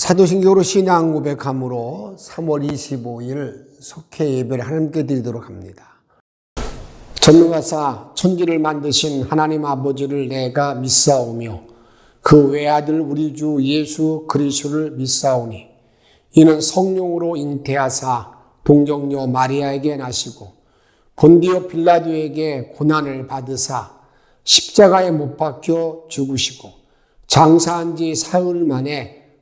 사도신경으로 신앙 고백함으로 3월 25일 속회 예배를 하나님께 드리도록 합니다. 전능하사 천지를 만드신 하나님 아버지를 내가 믿사오며 그 외아들 우리 주 예수 그리스도를 믿사오니 이는 성령으로 잉태하사 동정녀 마리아에게 나시고 본디오 빌라도에게 고난을 받으사 십자가에 못 박혀 죽으시고 장사한 지 사흘 만에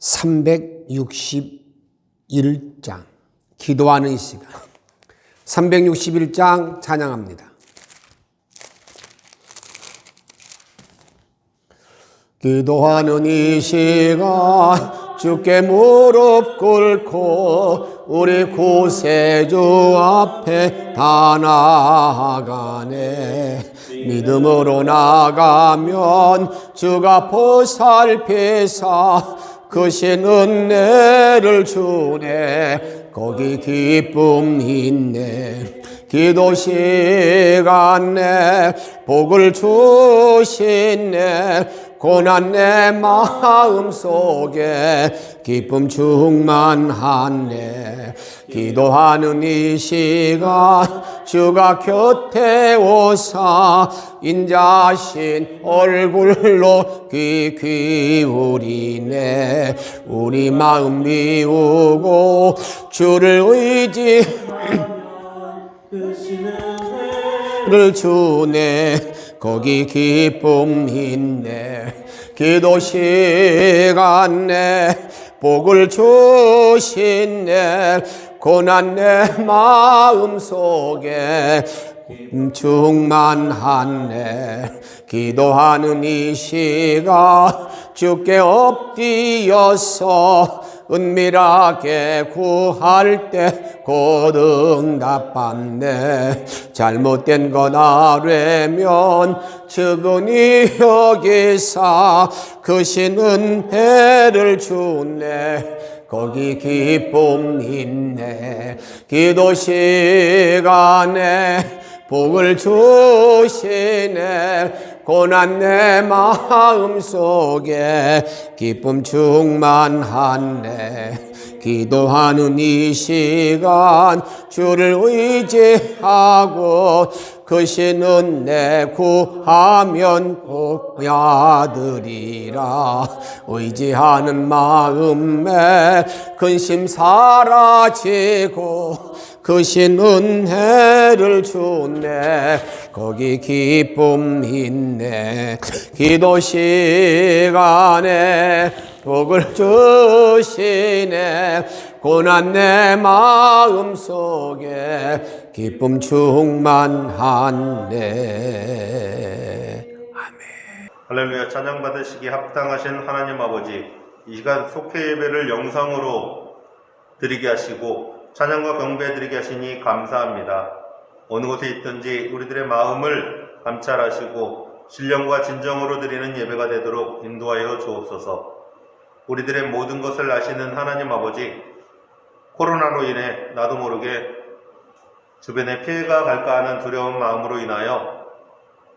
361장. 기도하는 시간. 361장 찬양합니다. 기도하는 이 시간 주께 무릎 꿇고 우리 구세주 앞에 다 나아가네. 믿음으로 나가면 주가 보살피사 크신 은혜를 주네. 거기 기쁨 있네 기도 시간 내 복을 주시네. 고난 내 마음 속에 기쁨 충만하네. 기도하는 이 시간 주가 곁에 오사 인자신 얼굴로 귀 기울이네. 우리 마음 미우고 주를 의지 를 주네. 거기 기쁨 있네. 기도 시간 내 복을 주시네. 고난 내 마음 속에 충만하네. 기도하는 이 시간 주께 엎드려서 은밀하게 구할 때 고등답받네. 잘못된 것 아뢰면 측은히 여기사 크신 은혜를 주네. 거기 기쁨 있네. 기도 시간에 복을 주시네 고난 내 마음 속에 기쁨 충만하네 기도하는 이 시간 주를 의지하고 그 신은 내 구하면 꼭 야들이라. 의지하는 마음에 근심 사라지고 그 신은 해를 주네. 거기 기쁨 있네. 기도 시간에 복을 주시네. 고난 내 마음 속에 기쁨 충만하네 할렐루야. 찬양 받으시기 합당하신 하나님 아버지 이 시간 속회 예배를 영상으로 드리게 하시고 찬양과 경배 드리게 하시니 감사합니다. 어느 곳에 있든지 우리들의 마음을 감찰하시고 신령과 진정으로 드리는 예배가 되도록 인도하여 주옵소서. 우리들의 모든 것을 아시는 하나님 아버지 코로나로 인해 나도 모르게 주변에 피해가 갈까 하는 두려운 마음으로 인하여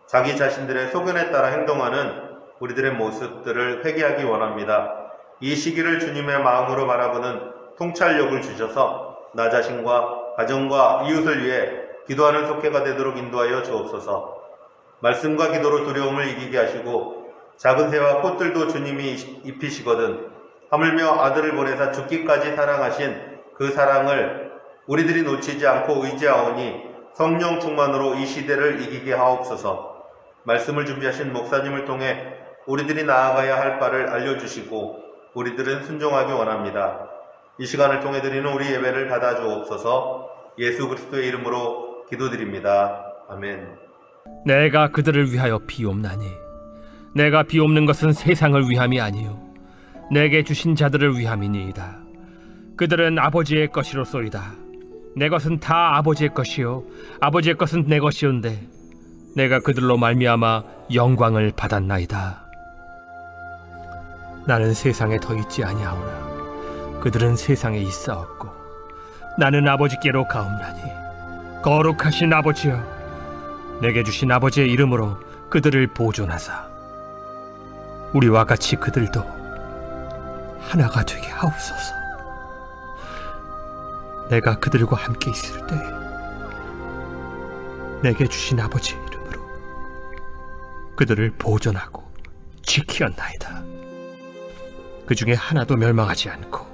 자기 자신들의 소견에 따라 행동하는 우리들의 모습들을 회개하기 원합니다. 이 시기를 주님의 마음으로 바라보는 통찰력을 주셔서 나 자신과 가정과 이웃을 위해 기도하는 속회가 되도록 인도하여 주옵소서. 말씀과 기도로 두려움을 이기게 하시고 작은 새와 꽃들도 주님이 입히시거든 하물며 아들을 보내사 죽기까지 사랑하신 그 사랑을 우리들이 놓치지 않고 의지하오니 성령 충만으로 이 시대를 이기게 하옵소서. 말씀을 준비하신 목사님을 통해 우리들이 나아가야 할 바를 알려주시고 우리들은 순종하기 원합니다. 이 시간을 통해 드리는 우리 예배를 받아주옵소서 예수 그리스도의 이름으로 기도드립니다. 아멘. 내가 그들을 위하여 비옵나니 내가 비옵는 것은 세상을 위함이 아니요 내게 주신 자들을 위함이니이다 그들은 아버지의 것이로소이다. 내 것은 다 아버지의 것이요 아버지의 것은 내 것이온데 내가 그들로 말미암아 영광을 받았나이다. 나는 세상에 더 있지 아니하오나 그들은 세상에 있사옵고 나는 아버지께로 가옵나니 거룩하신 아버지여 내게 주신 아버지의 이름으로 그들을 보존하사 우리와 같이 그들도 하나가 되게 하옵소서. 내가 그들과 함께 있을 때 내게 주신 아버지의 이름으로 그들을 보존하고 지키었나이다. 그 중에 하나도 멸망하지 않고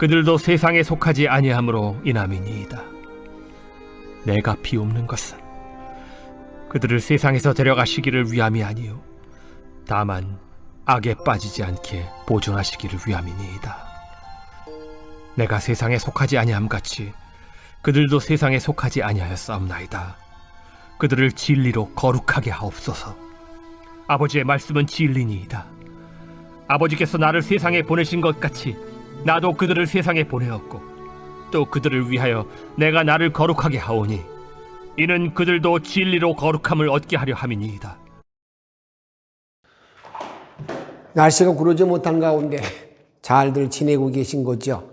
그들도 세상에 속하지 아니함으로 인함이니이다. 내가 비옵는 것은 그들을 세상에서 데려가시기를 위함이 아니요 다만 악에 빠지지 않게 보존하시기를 위함이니이다. 내가 세상에 속하지 아니함 같이 그들도 세상에 속하지 아니하였사옵나이다. 그들을 진리로 거룩하게 하옵소서. 아버지의 말씀은 진리니이다. 아버지께서 나를 세상에 보내신 것 같이 나도 그들을 세상에 보내었고 또 그들을 위하여 내가 나를 거룩하게 하오니 이는 그들도 진리로 거룩함을 얻게 하려 함이니이다. 날씨가 구르지 못한 가운데 잘들 지내고 계신 거죠.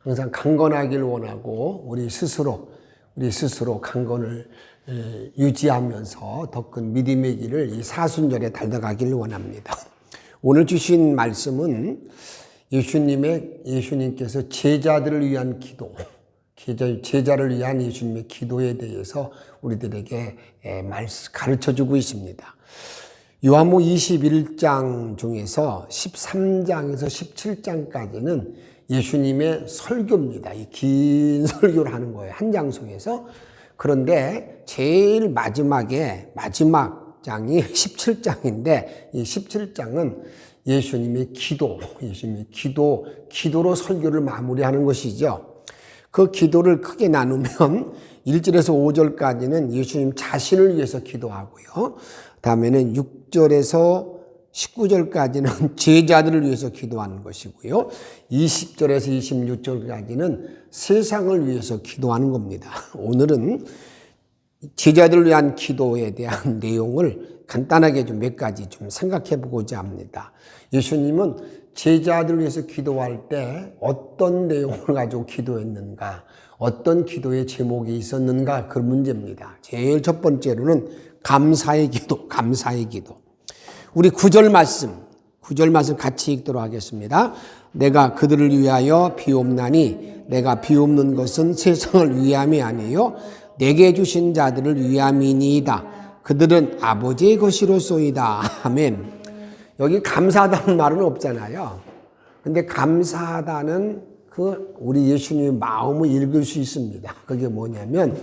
항상 강건하길 원하고 우리 스스로 우리 스스로 강건을 에, 유지하면서 더 큰 믿음의 길을 이 사순절에 달려가기를 원합니다. 오늘 주신 말씀은 예수님의 예수님께서 제자들을 위한 기도, 제자, 제자를 위한 예수님의 기도에 대해서 우리들에게 가르쳐 주고 있습니다. 요한복 21장 중에서 13장에서 17장까지는 예수님의 설교입니다. 이 긴 설교를 하는 거예요. 한 장소에서. 그런데 제일 마지막에 마지막 장이 17장인데 이 17장은 예수님의 기도, 예수님의 기도, 기도로 설교를 마무리하는 것이죠. 그 기도를 크게 나누면 1절에서 5절까지는 예수님 자신을 위해서 기도하고요. 다음에는 6절에서 19절까지는 제자들을 위해서 기도하는 것이고요. 20절에서 26절까지는 세상을 위해서 기도하는 겁니다. 오늘은 제자들을 위한 기도에 대한 내용을 간단하게 좀 몇 가지 좀 생각해 보고자 합니다. 예수님은 제자들을 위해서 기도할 때 어떤 내용을 가지고 기도했는가, 어떤 기도의 제목이 있었는가 그 문제입니다. 제일 첫 번째로는 감사의 기도, 감사의 기도. 우리 구절 말씀, 구절 말씀 같이 읽도록 하겠습니다. 내가 그들을 위하여 비옵나니 내가 비옵는 것은 세상을 위함이 아니요 내게 주신 자들을 위함이니이다. 그들은 아버지의 것이로소이다. 아멘. 여기 감사하다는 말은 없잖아요. 근데 감사하다는 그 우리 예수님의 마음을 읽을 수 있습니다. 그게 뭐냐면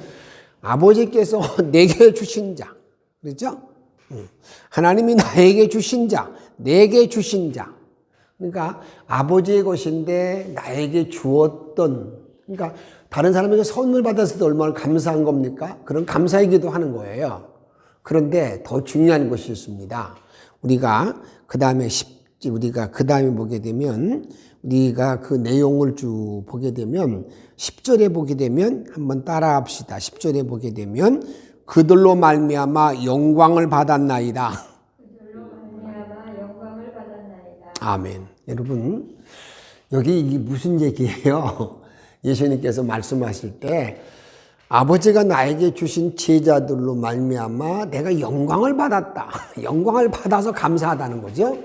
아버지께서 내게 주신 자. 그렇죠? 하나님이 나에게 주신 자, 내게 주신 자. 그러니까 아버지의 것인데 나에게 주었던, 그러니까 다른 사람에게 선물 받았을 때 얼마나 감사한 겁니까? 그런 감사이기도 하는 거예요. 그런데 더 중요한 것이 있습니다. 우리가 그 다음에 우리가 그 다음에 보게 되면 우리가 그 내용을 쭉 보게 되면 10절에 보게 되면 한번 따라 합시다. 10절에 보게 되면 그들로 말미암아 영광을 받았나이다. 말미암아 영광을 받았나이다. 아멘. 여러분 여기 이게 무슨 얘기예요? 예수님께서 말씀하실 때 아버지가 나에게 주신 제자들로 말미암아 내가 영광을 받았다. 영광을 받아서 감사하다는 거죠.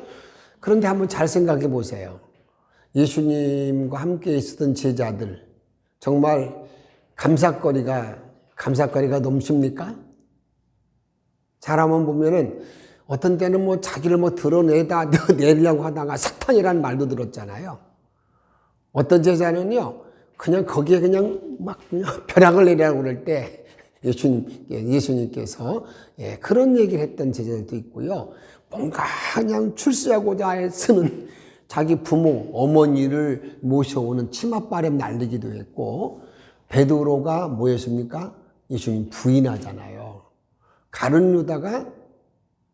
그런데 한번 잘 생각해 보세요. 예수님과 함께 있었던 제자들 정말 감사거리가 감사거리가 넘칩니까? 사람은 보면은 어떤 때는 뭐 자기를 뭐 드러내다 내려고 하다가 사탄이라는 말도 들었잖아요. 어떤 제자는요, 그냥 거기에 그냥 막 그냥 벼락을 내리라고 그럴 때 예수님, 예수님께서 예, 그런 얘기를 했던 제자들도 있고요. 뭔가 그냥 출세하고자 쓰는 자기 부모, 어머니를 모셔오는 치맛바람 날리기도 했고, 베드로가 뭐였습니까? 예수님 부인하잖아요. 가룟 유다가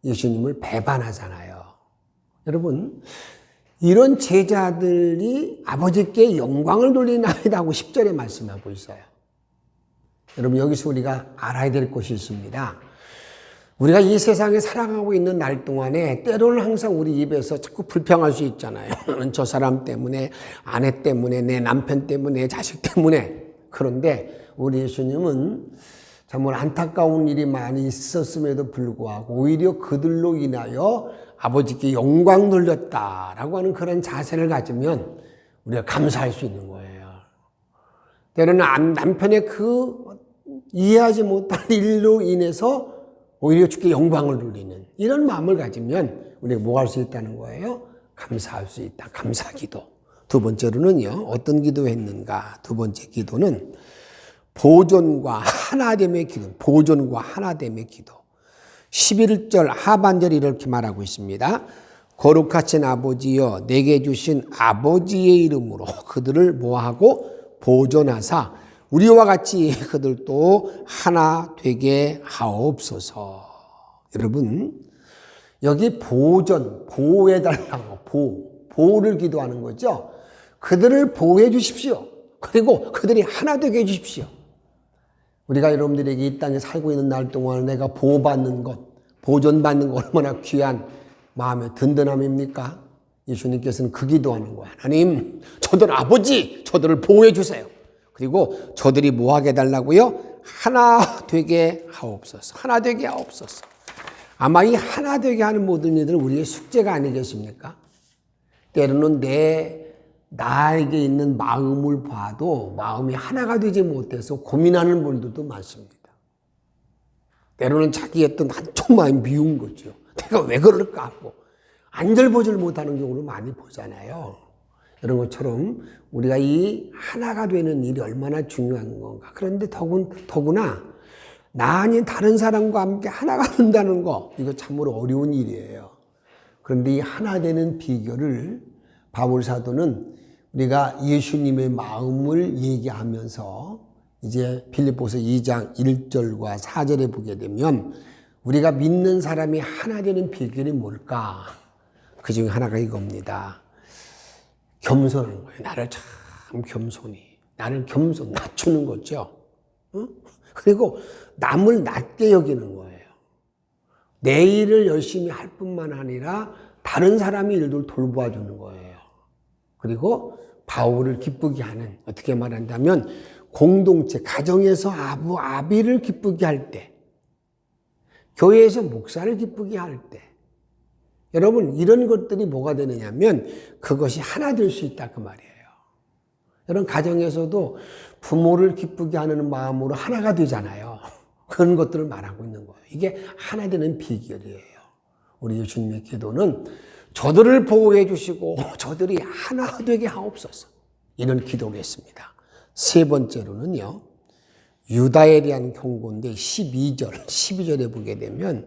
예수님을 배반하잖아요. 여러분, 이런 제자들이 아버지께 영광을 돌리나이다 하고 10절에 말씀하고 있어요. 여러분, 여기서 우리가 알아야 될 것이 있습니다. 우리가 이 세상에 살아가고 있는 날 동안에 때로는 항상 우리 입에서 자꾸 불평할 수 있잖아요. 저 사람 때문에, 아내 때문에, 내 남편 때문에, 내 자식 때문에. 그런데 우리 예수님은 정말 안타까운 일이 많이 있었음에도 불구하고 오히려 그들로 인하여 아버지께 영광 돌렸다라고 하는 그런 자세를 가지면 우리가 감사할 수 있는 거예요. 때로는 남- 남편의 그 이해하지 못할 일로 인해서 오히려 주께 영광을 돌리는 이런 마음을 가지면 우리가 뭐 할 수 있다는 거예요? 감사할 수 있다. 감사 기도. 두 번째로는요, 어떤 기도 했는가? 두 번째 기도는 보존과 하나됨의 기도, 보존과 하나됨의 기도. 11절 하반절이 이렇게 말하고 있습니다. 거룩하신 아버지여 내게 주신 아버지의 이름으로 그들을 모하고 보존하사 우리와 같이 그들도 하나 되게 하옵소서. 여러분 여기 보존 보호해 달라고 보 보호를 기도하는 거죠. 그들을 보호해 주십시오. 그리고 그들이 하나 되게 해 주십시오. 우리가 여러분들에게 이 땅에 살고 있는 날 동안 내가 보호받는 것, 보존받는 것 얼마나 귀한 마음의 든든함입니까? 예수님께서는 그 기도하는 거야. 하나님, 저들 아버지, 저들을 보호해 주세요. 그리고 저들이 뭐 하게 달라고요? 하나 되게 하옵소서. 하나 되게 하옵소서. 아마 이 하나 되게 하는 모든 일들은 우리의 숙제가 아니겠습니까? 때로는 내 나에게 있는 마음을 봐도 마음이 하나가 되지 못해서 고민하는 분들도 많습니다. 때로는 자기 어떤 한쪽 마음이 미운 거죠. 내가 왜 그럴까 하고 안절보절 못하는 경우를 많이 보잖아요. 이런 것처럼 우리가 이 하나가 되는 일이 얼마나 중요한 건가. 그런데 더군, 더구나 나 아닌 다른 사람과 함께 하나가 된다는 거 이거 참으로 어려운 일이에요. 그런데 이 하나 되는 비결을 바울 사도는 우리가 예수님의 마음을 얘기하면서 이제 빌립보서 2장 1절과 4절에 보게 되면 우리가 믿는 사람이 하나 되는 비결이 뭘까? 그 중에 하나가 이겁니다. 겸손한 거예요. 나를 참 겸손히. 나를 겸손, 낮추는 거죠. 응? 그리고 남을 낮게 여기는 거예요. 내 일을 열심히 할 뿐만 아니라 다른 사람의 일도 돌보아 주는 거예요. 그리고 바울을 기쁘게 하는 어떻게 말한다면 공동체 가정에서 아부 아비를 기쁘게 할 때, 교회에서 목사를 기쁘게 할 때, 여러분 이런 것들이 뭐가 되느냐면 그것이 하나 될 수 있다 그 말이에요. 여러분 가정에서도 부모를 기쁘게 하는 마음으로 하나가 되잖아요. 그런 것들을 말하고 있는 거예요. 이게 하나 되는 비결이에요. 우리 예수님의 기도는 저들을 보호해 주시고 저들이 하나 되게 하옵소서. 이런 기도겠습니다. 세 번째로는요. 유다에 대한 경고인데 12절, 12절에 보게 되면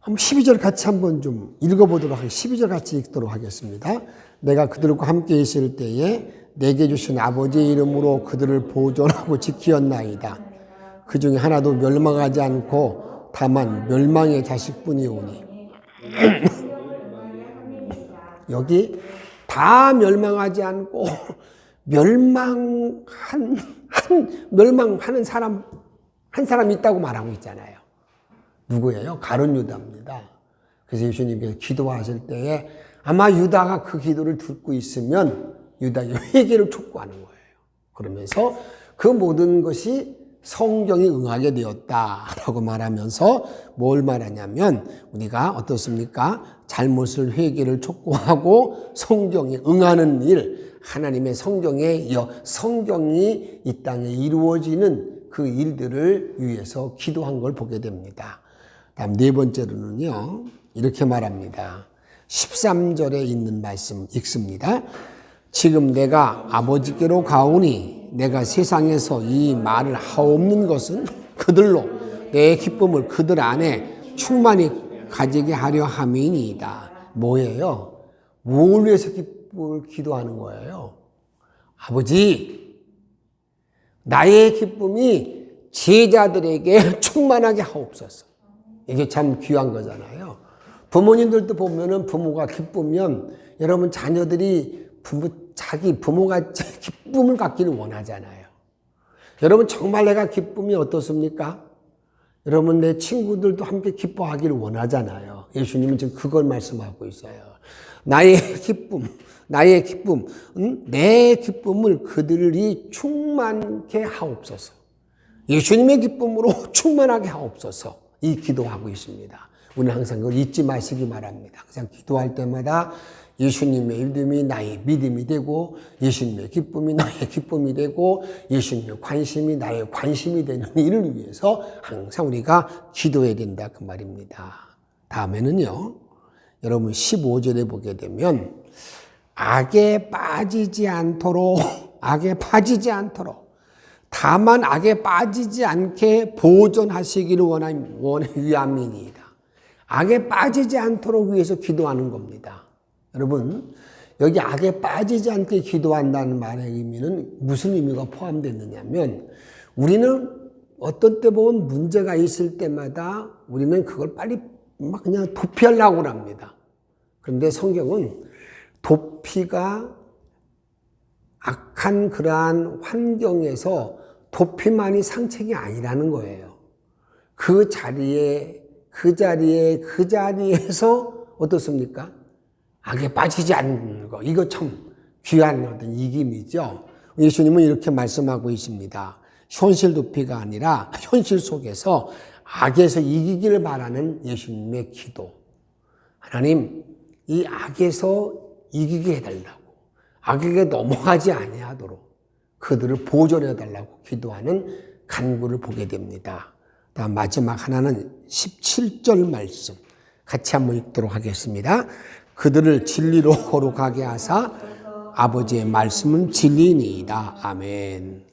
한번 12절 같이 한번 좀 읽어보도록 하겠습니다. 12절 같이 읽도록 하겠습니다. 내가 그들과 함께 있을 때에 내게 주신 아버지의 이름으로 그들을 보존하고 지키었나이다. 그 중에 하나도 멸망하지 않고 다만 멸망의 자식뿐이오니 여기 다 멸망하지 않고 멸망한 한 멸망하는 사람 한 사람 있다고 말하고 있잖아요. 누구예요? 가론 유다입니다. 그래서 예수님께서 기도하실 때에 아마 유다가 그 기도를 듣고 있으면 유다의 회개를 촉구하는 거예요. 그러면서 그 모든 것이 성경이 응하게 되었다라고 말하면서 뭘 말하냐면 우리가 어떻습니까? 잘못을 회개를 촉구하고 성경에 응하는 일, 하나님의 성경에 여 성경이 이 땅에 이루어지는 그 일들을 위해서 기도한 걸 보게 됩니다. 다음 네 번째로는요. 이렇게 말합니다. 13절에 있는 말씀 읽습니다. 지금 내가 아버지께로 가오니 내가 세상에서 이 말을 하옵는 것은 그들로 내 기쁨을 그들 안에 충만히 가지게 하려 함이니이다. 뭐예요? 뭘 위해서 기쁨을 기도하는 거예요? 아버지, 나의 기쁨이 제자들에게 충만하게 하옵소서. 이게 참 귀한 거잖아요. 부모님들도 보면은 부모가 기쁘면 여러분 자녀들이 부모, 자기 부모가 기쁨을 갖기를 원하잖아요. 여러분 정말 내가 기쁨이 어떻습니까? 여러분 내 친구들도 함께 기뻐하기를 원하잖아요. 예수님은 지금 그걸 말씀하고 있어요. 나의 기쁨, 나의 기쁨, 응? 내 기쁨을 그들이 충만케 하옵소서. 예수님의 기쁨으로 충만하게 하옵소서. 이 기도하고 있습니다. 우리는 항상 그걸 잊지 마시기 바랍니다. 항상 기도할 때마다 예수님의 믿음이 나의 믿음이 되고 예수님의 기쁨이 나의 기쁨이 되고 예수님의 관심이 나의 관심이 되는 일을 위해서 항상 우리가 기도해야 된다 그 말입니다. 다음에는요. 여러분 15절에 보게 되면 악에 빠지지 않도록 악에 빠지지 않도록 다만 악에 빠지지 않게 보존하시기를 원한 원 위함이니이다. 악에 빠지지 않도록 위해서 기도하는 겁니다. 여러분, 여기 악에 빠지지 않게 기도한다는 말의 의미는 무슨 의미가 포함되느냐면 우리는 어떤 때 보면 문제가 있을 때마다 우리는 그걸 빨리 막 그냥 도피하려고 합니다. 그런데 성경은 도피가 악한 그러한 환경에서 도피만이 상책이 아니라는 거예요. 그 자리에, 그 자리에, 그 자리에서 어떻습니까? 악에 빠지지 않는 거. 이거 참 귀한 어떤 이김이죠. 예수님은 이렇게 말씀하고 있습니다. 현실 도피가 아니라 현실 속에서 악에서 이기기를 바라는 예수님의 기도. 하나님, 이 악에서 이기게 해달라고. 악에게 넘어가지 아니하도록 그들을 보존해 달라고 기도하는 간구를 보게 됩니다. 마지막 하나는 17절 말씀 같이 한번 읽도록 하겠습니다. 그들을 진리로 거룩하게 하사 아버지의 말씀은 진리니이다. 아멘.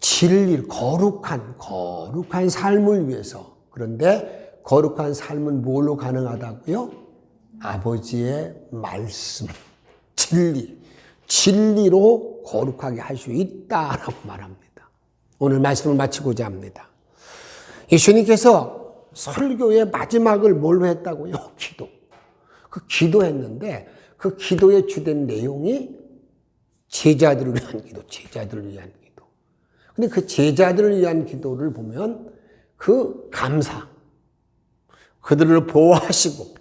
진리, 거룩한, 거룩한 삶을 위해서. 그런데 거룩한 삶은 뭘로 가능하다고요? 아버지의 말씀, 진리, 진리로 거룩하게 할 수 있다라고 말합니다. 오늘 말씀을 마치고자 합니다. 예수님께서 설교의 마지막을 뭘로 했다고요? 기도. 그 기도했는데 그 기도의 주된 내용이 제자들을 위한 기도, 제자들을 위한 기도. 근데 그 제자들을 위한 기도를 보면 그 감사, 그들을 보호하시고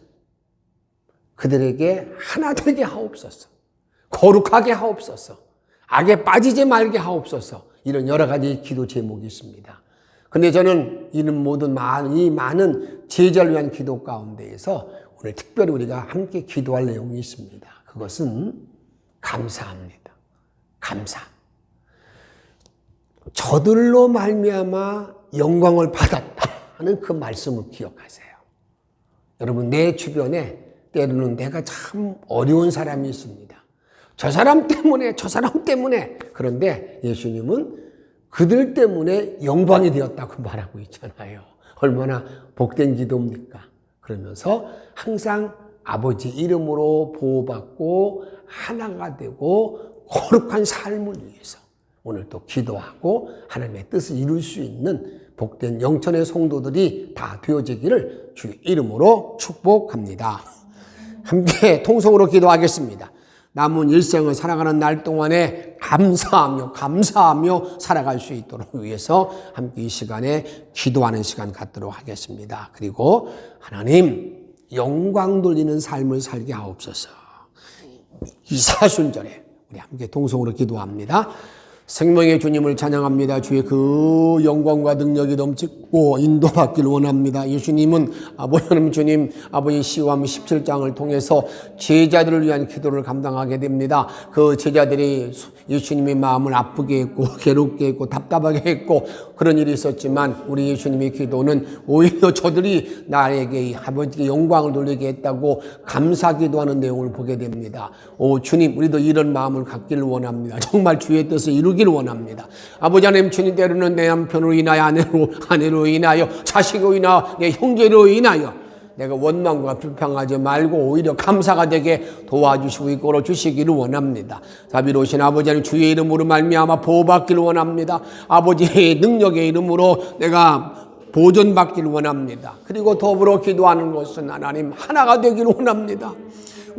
그들에게 하나 되게 하옵소서. 거룩하게 하옵소서. 악에 빠지지 말게 하옵소서. 이런 여러 가지 기도 제목이 있습니다. 근데 저는 이는 모든 많은, 이 많은 제자를 위한 기도 가운데에서 오늘 특별히 우리가 함께 기도할 내용이 있습니다. 그것은 감사합니다. 감사. 저들로 말미암아 영광을 받았다 하는 그 말씀을 기억하세요. 여러분 내 주변에 때로는 내가 참 어려운 사람이 있습니다. 저 사람 때문에 저 사람 때문에 그런데 예수님은 그들 때문에 영광이 되었다고 말하고 있잖아요. 얼마나 복된 기도입니까? 그러면서 항상 아버지 이름으로 보호받고 하나가 되고 거룩한 삶을 위해서 오늘 또 기도하고 하나님의 뜻을 이룰 수 있는 복된 영천의 성도들이 다 되어지기를 주 이름으로 축복합니다. 함께 통성으로 기도하겠습니다. 남은 일생을 살아가는 날 동안에 감사하며 감사하며 살아갈 수 있도록 위해서 함께 이 시간에 기도하는 시간 갖도록 하겠습니다. 그리고 하나님 영광 돌리는 삶을 살게 하옵소서. 이사순절에 우리 함께 동성으로 기도합니다. 생명의 주님을 찬양합니다. 주의 그 영광과 능력이 넘치고 인도받기를 원합니다. 예수님은 아버지 하나님 주님 아버지 시험 17장을 통해서 제자들을 위한 기도를 감당하게 됩니다. 그 제자들이 예수님의 마음을 아프게 했고 괴롭게 했고 답답하게 했고 그런 일이 있었지만 우리 예수님의 기도는 오히려 저들이 나에게 아버지께 영광을 돌리게 했다고 감사 기도하는 내용을 보게 됩니다. 오 주님 우리도 이런 마음을 갖기를 원합니다. 정말 주의 뜻을 이루기 를 원합니다. 아버지 하나님 주님 때로는 내 남편으로 인하여 아내로 아내로 인하여 자식으로 인하여 내 형제로 인하여 내가 원망과 불평하지 말고 오히려 감사가 되게 도와주시고 이끌어 주시기를 원합니다. 자비로우신 아버지 하나님 주의 이름으로 말미암아 보호받기를 원합니다. 아버지의 능력의 이름으로 내가 보존받기를 원합니다. 그리고 더불어 기도하는 것은 하나님 하나가 되기를 원합니다.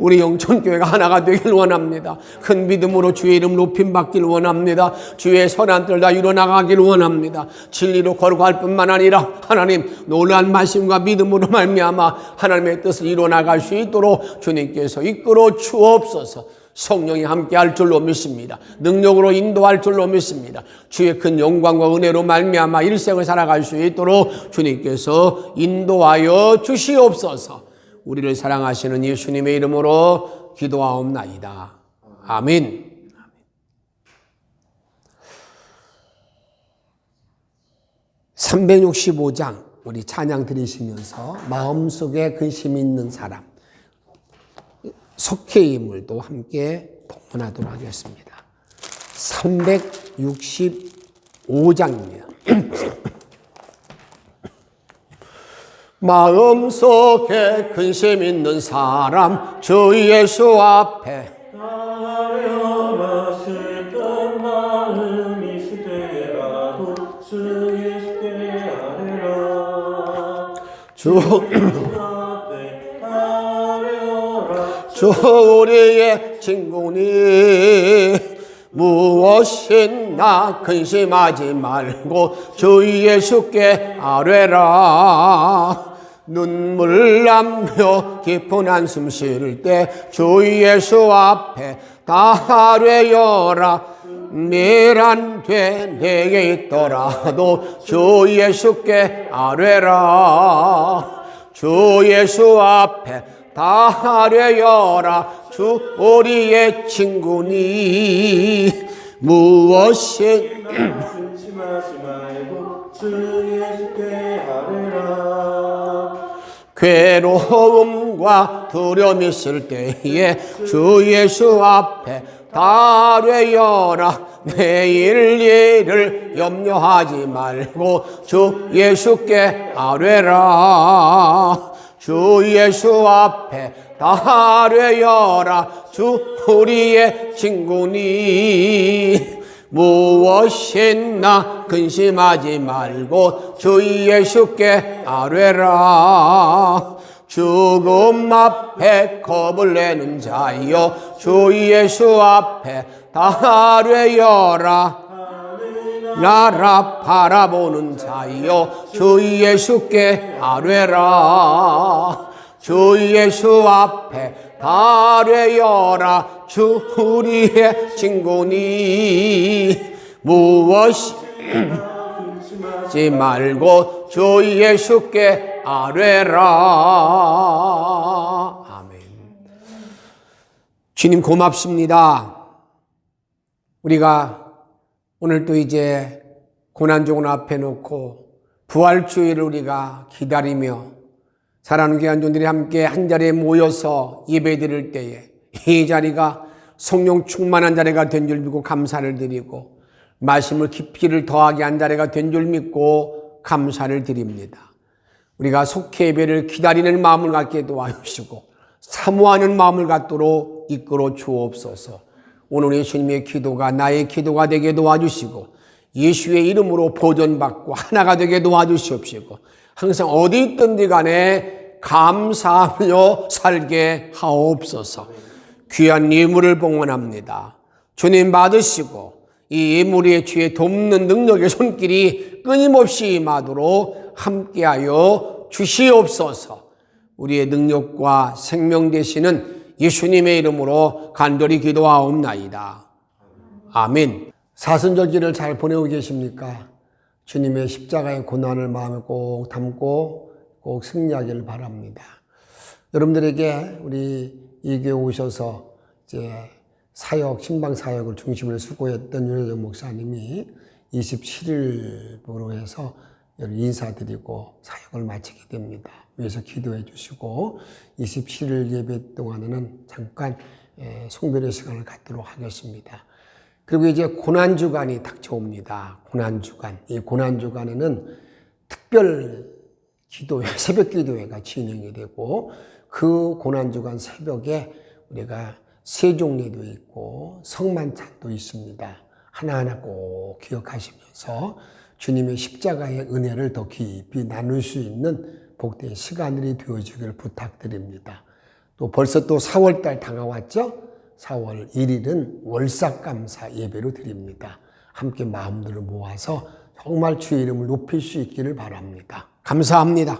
우리 영천교회가 하나가 되길 원합니다. 큰 믿음으로 주의 이름 높임 받기를 원합니다. 주의 선한 뜻다 이뤄나가기를 원합니다. 진리로 걸어갈 뿐만 아니라 하나님 놀란 말씀과 믿음으로 말미암아 하나님의 뜻을 이뤄나갈 수 있도록 주님께서 이끌어 주옵소서. 성령이 함께할 줄로 믿습니다. 능력으로 인도할 줄로 믿습니다. 주의 큰 영광과 은혜로 말미암아 일생을 살아갈 수 있도록 주님께서 인도하여 주시옵소서. 우리를 사랑하시는 예수님의 이름으로 기도하옵나이다. 아멘. 365장 우리 찬양 들으시면서 마음속에 근심 있는 사람 속회의 인물도 함께 봉헌하도록 하겠습니다. 365장입니다. 마음속에 근심 있는 사람 주 예수 앞에. 하려라 슬픈 마음이 있을 때라도 주 예수께 아뢰라 주, 앞에 하려라 주 우리의 친구니. 무엇이나 근심하지 말고 주 예수께 아뢰라 눈물 남며 깊은 한숨 쉴 때 주 예수 앞에 다 아뢰어라. 미란 돼 내게 있더라도 주 예수께 아뢰라. 주 예수 앞에 다 아뢰어라. 주 우리의 친구니. 무엇이 괴로움과 두려움 있을 때에 주 예수 앞에 다 아뢰어라. 내일 일을 염려하지 말고 주 예수께 아뢰라. 주 예수 앞에 다 아뢰어라. 주 우리의 친구니 무엇이나 근심하지 말고 주 예수께 아뢰라. 죽음 앞에 겁을 내는 자여 주 예수 앞에 다 아뢰어라. 나라 바라보는 자여 주 예수께 아뢰라. 주 예수 앞에 다 아뢰어라 주 우리의 친구니. 무엇이 하지 말고 주 예수께 아뢰라. 아멘. 주님 고맙습니다. 우리가 오늘 또 이제 고난종을 앞에 놓고 부활주의를 우리가 기다리며 사랑하는 귀한 종들이 함께 한 자리에 모여서 예배 드릴 때에 이 자리가 성령 충만한 자리가 된 줄 믿고 감사를 드리고 말씀을 깊이를 더하게 한 자리가 된 줄 믿고 감사를 드립니다. 우리가 속회 예배를 기다리는 마음을 갖게 도와주시고 사모하는 마음을 갖도록 이끌어 주옵소서. 오늘 예수님의 기도가 나의 기도가 되게 도와주시고 예수의 이름으로 보존받고 하나가 되게 도와주시옵시고 항상 어디 있든지 간에 감사하며 살게 하옵소서. 귀한 예물을 봉헌합니다. 주님 받으시고 이 예물의 주의 돕는 능력의 손길이 끊임없이 임하도록 함께하여 주시옵소서. 우리의 능력과 생명 되시는 예수님의 이름으로 간절히 기도하옵나이다. 아멘. 사순절기를 잘 보내고 계십니까? 주님의 십자가의 고난을 마음에 꼭 담고 꼭 승리하기를 바랍니다. 여러분들에게 우리 이교회 오셔서 이제 사역, 신방 사역을 중심으로 수고했던 윤여정 목사님이 27일부로 해서 인사드리고 사역을 마치게 됩니다. 위해서 기도해 주시고 27일 예배 동안에는 잠깐 에, 송별의 시간을 갖도록 하겠습니다. 그리고 이제 고난 주간이 닥쳐옵니다. 고난 주간. 이 고난 주간에는 특별 기도회, 새벽 기도회가 진행이 되고 그 고난주간 새벽에 우리가 세종례도 있고 성만찬도 있습니다. 하나하나 꼭 기억하시면서 주님의 십자가의 은혜를 더 깊이 나눌 수 있는 복된 시간들이 되어지기를 부탁드립니다. 또 벌써 또 4월달 다가왔죠? 4월 1일은 월삭감사 예배로 드립니다. 함께 마음들을 모아서 정말 주의 이름을 높일 수 있기를 바랍니다. 감사합니다.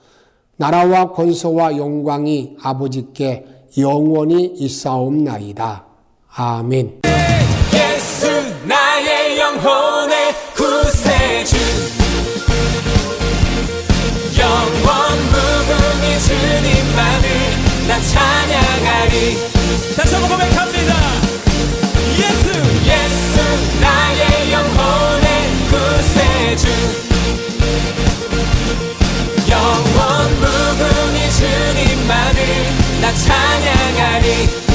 나라와 권세와 영광이 아버지께 영원히 있사옵나이다. 아멘. 예수 나의 영혼의 구세주 영원 무궁히 주님만을 나 찬양하리 다시 한번 고백합니다 예수 예수 나의 영혼의 구세주 나 찬양하리.